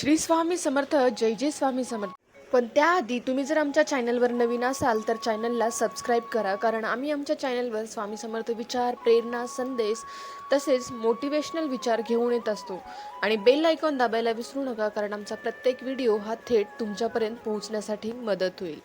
श्री स्वामी समर्थ जय जय स्वामी समर्थ. पण त्याआधी तुम्ही जर आमच्या चॅनलवर नवीन असाल तर चॅनलला सबस्क्राईब करा कारण आम्ही आमच्या चॅनलवर स्वामी समर्थ विचार प्रेरणा संदेश तसेच मोटिवेशनल विचार घेऊन येत असतो. आणि बेल आयकॉन दाबायला विसरू नका कारण आमचा प्रत्येक व्हिडिओ हा थेट तुमच्यापर्यंत पोहोचण्यासाठी मदत होईल.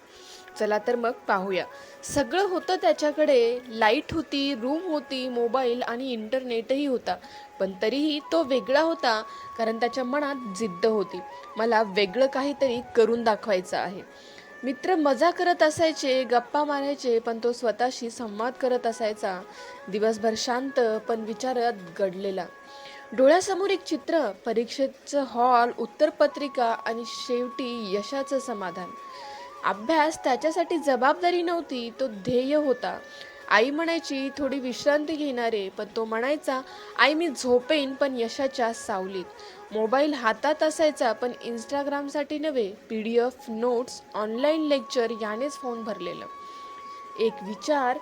चला तर मग पाहूया. सगळं होतं त्याच्याकडे. लाइट होती रूम होती मोबाईल आणि इंटरनेटही होता. पण तरीही तो वेगळा होता कारण त्याच्या मनात जिद्द होती. मला वेगळं काहीतरी करून दाखवायचं आहे. मित्र मजा करत असायचे गप्पा मारायचे पण तो स्वतःशी संवाद करत असायचा. दिवसभर शांत पण विचारात गडलेला डोळ्यासमोर एक चित्र परीक्षेचं हॉल उत्तरपत्रिका आणि शेवटी यशाचं समाधान. अभ्यास त्याच्यासाठी जबाबदारी नव्हती तो ध्येय होता. आई म्हणायची थोडी विश्रांती घेणारे पण तो म्हणायचा आई मी झोपेन पण यशाच्या सावलीत. मोबाईल हातात असायचा पण इंस्टाग्रामसाठी नव्हे P D F notes online lecture यानेच फोन भरलेलं. एक विचार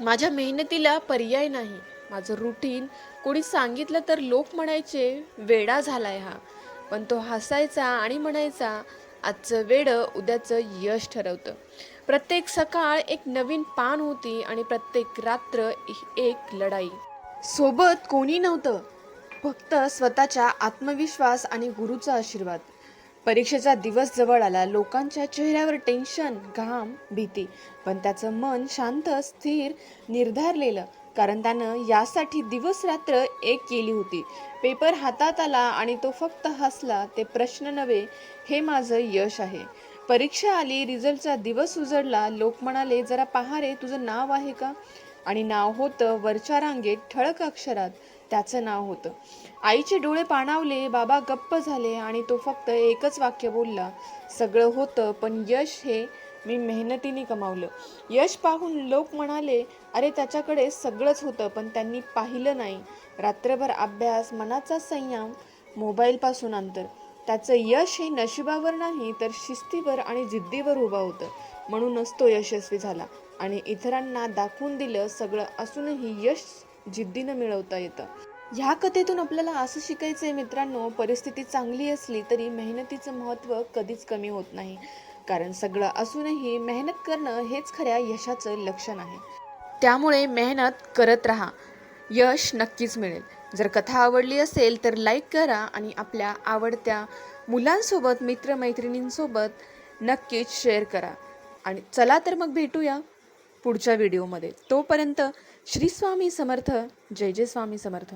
माझ्या मेहनतीला पर्याय नाही माझं रुटीन कोणी सांगितलं तर लोक म्हणायचे वेडा झालाय हा पण तो हसायचा आणि म्हणायचा आजचं वेळं उद्याचं यश ठरवतं. प्रत्येक सकाळ एक नवीन पान होती आणि प्रत्येक रात्र एक लढाई. सोबत कोणी नव्हतं फक्त स्वतःच्या आत्मविश्वास आणि गुरुचा आशीर्वाद. परीक्षेचा दिवस जवळ आला लोकांच्या चेहऱ्यावर टेन्शन घाम भीती. पण त्याचं मन शांत स्थिर निर्धारलेलं कारण त्यानं यासाठी दिवस रात्र एक केली होती. पेपर हातात आला आणि तो फक्त हसला ते प्रश्न नव्हे हे माझं यश आहे. परीक्षा आली रिझल्टचा दिवस उजडला लोक म्हणाले जरा पहा रे तुझं नाव आहे का? आणि नाव होतं वरच्या रांगेत ठळक अक्षरात. त्याचं नाव होतं. आईचे डोळे पाणावले बाबा गप्प झाले आणि तो फक्त एकच वाक्य बोलला. सगळं होतं पण यश हे मी मेहनतीने कमावलं. यश पाहून लोक म्हणाले अरे त्याच्याकडे सगळंच होतं पण त्यांनी पाहिलं नाही. रात्रभर अभ्यास मनाचा संयम मोबाईलपासून अंतर. त्याचं यश हे नशिबावर नाही तर शिस्तीवर आणि जिद्दीवर उभं होतं. म्हणूनच तो यशस्वी झाला आणि इतरांना दाखवून दिलं सगळं असूनही यश जिद्दीनं मिळवता येतं. ह्या कथेतून आपल्याला असं शिकायचं आहे मित्रांनो परिस्थिती चांगली असली तरी मेहनतीचं महत्त्व कधीच कमी होत नाही. कारण सगळं असूनही मेहनत करणं हेच खऱ्या यशाचं लक्षण आहे. त्यामुळे मेहनत करत राहा. यश नक्कीच मिळेल. जर कथा आवडली असेल तर लाईक करा आणि आपल्या आवडत्या मुलांसोबत मित्रमैत्रिणींसोबत नक्कीच शेअर करा. आणि चला तर मग भेटूया पुढच्या व्हिडिओमध्ये. तोपर्यंत श्री स्वामी समर्थ. जय जय स्वामी समर्थ.